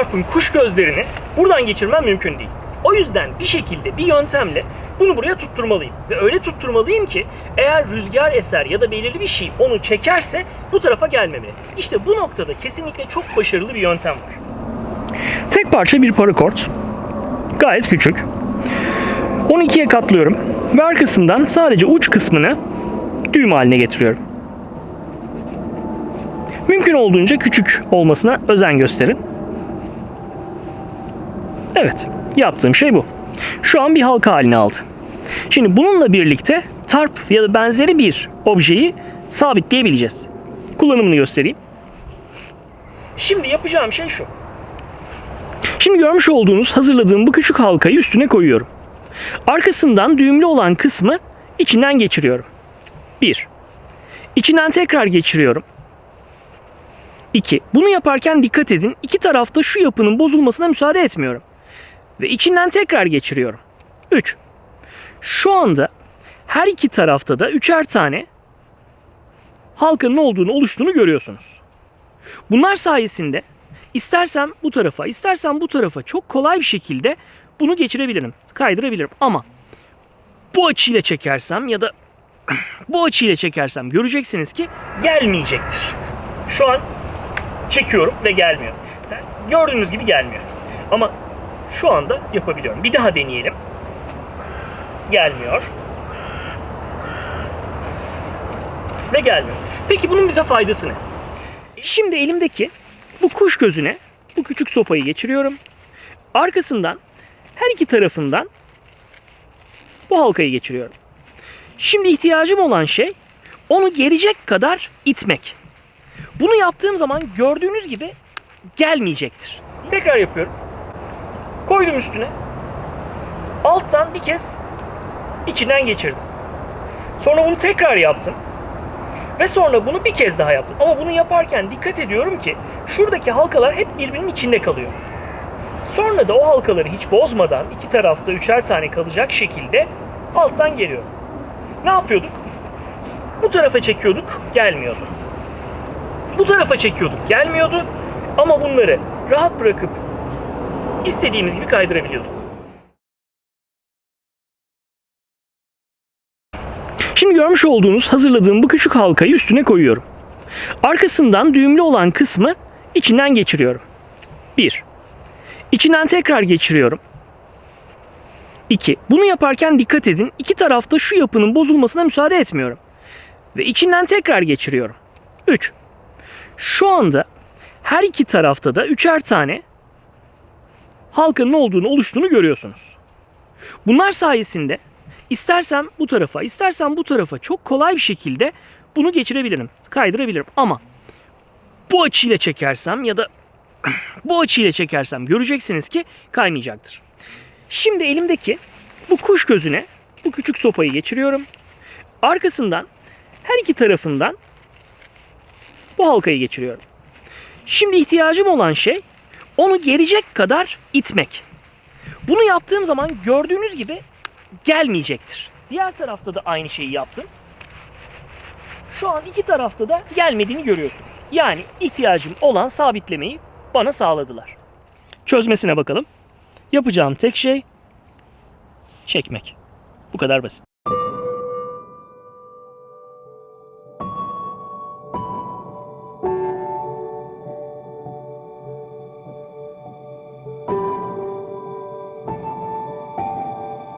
tarpın kuş gözlerini buradan geçirmem mümkün değil. O yüzden bir şekilde bir yöntemle bunu buraya tutturmalıyım. Ve öyle tutturmalıyım ki eğer rüzgar eser ya da belirli bir şey onu çekerse bu tarafa gelmemeli. İşte bu noktada kesinlikle çok başarılı bir yöntem var. Tek parça bir parakort. Gayet küçük. 12'ye katlıyorum ve arkasından sadece uç kısmını düğüm haline getiriyorum. Mümkün olduğunca küçük olmasına özen gösterin. Evet, yaptığım şey bu. Şu an bir halka haline aldı. Şimdi bununla birlikte tarp ya da benzeri bir objeyi sabitleyebileceğiz. Kullanımını göstereyim. Şimdi yapacağım şey şu. Şimdi görmüş olduğunuz hazırladığım bu küçük halkayı üstüne koyuyorum. Arkasından düğümlü olan kısmı içinden geçiriyorum. 1. İçinden tekrar geçiriyorum. 2. Bunu yaparken dikkat edin. İki tarafta şu yapının bozulmasına müsaade etmiyorum. Ve içinden tekrar geçiriyorum. 3. Şu anda her iki tarafta da üçer tane halkanın olduğunu oluştuğunu görüyorsunuz. Bunlar sayesinde istersem bu tarafa, istersem bu tarafa çok kolay bir şekilde bunu geçirebilirim, kaydırabilirim. Ama bu açıyla çekersem ya da bu açıyla çekersem göreceksiniz ki gelmeyecektir. Şu an çekiyorum ve gelmiyor. Gördüğünüz gibi gelmiyor. Ama şu anda yapabiliyorum. Bir daha deneyelim. Gelmiyor. Ve gelmiyor. Peki bunun bize faydası ne? Şimdi elimdeki bu kuş gözüne bu küçük sopayı geçiriyorum. Arkasından her iki tarafından bu halkayı geçiriyorum. Şimdi ihtiyacım olan şey onu gelecek kadar itmek. Bunu yaptığım zaman gördüğünüz gibi gelmeyecektir. Tekrar yapıyorum. Koydum üstüne. Alttan bir kez içinden geçirdim. Sonra bunu tekrar yaptım. Ve sonra bunu bir kez daha yaptım. Ama bunu yaparken dikkat ediyorum ki şuradaki halkalar hep birbirinin içinde kalıyor. Sonra da o halkaları hiç bozmadan iki tarafta üçer tane kalacak şekilde alttan geliyor. Ne yapıyorduk? Bu tarafa çekiyorduk, gelmiyordu. Bu tarafa çekiyorduk, gelmiyordu. Ama bunları rahat bırakıp istediğimiz gibi kaydırabiliyorduk. Şimdi görmüş olduğunuz hazırladığım bu küçük halkayı üstüne koyuyorum. Arkasından düğümlü olan kısmı içinden geçiriyorum. 1. İçinden tekrar geçiriyorum. 2. Bunu yaparken dikkat edin. İki tarafta şu yapının bozulmasına müsaade etmiyorum. Ve içinden tekrar geçiriyorum. 3. Şu anda her iki tarafta da üçer tane halkanın olduğunu oluştuğunu görüyorsunuz. Bunlar sayesinde istersem bu tarafa, istersem bu tarafa çok kolay bir şekilde bunu geçirebilirim, kaydırabilirim. Ama bu açıyla çekersem ya da bu açıyla çekersem göreceksiniz ki kaymayacaktır. Şimdi elimdeki bu kuş gözüne bu küçük sopayı geçiriyorum. Arkasından her iki tarafından bu halkayı geçiriyorum. Şimdi ihtiyacım olan şey onu gelecek kadar itmek. Bunu yaptığım zaman gördüğünüz gibi gelmeyecektir. Diğer tarafta da aynı şeyi yaptım. Şu an iki tarafta da gelmediğini görüyorsunuz. Yani ihtiyacım olan sabitlemeyi bana sağladılar. Çözmesine bakalım. Yapacağım tek şey çekmek. Bu kadar basit.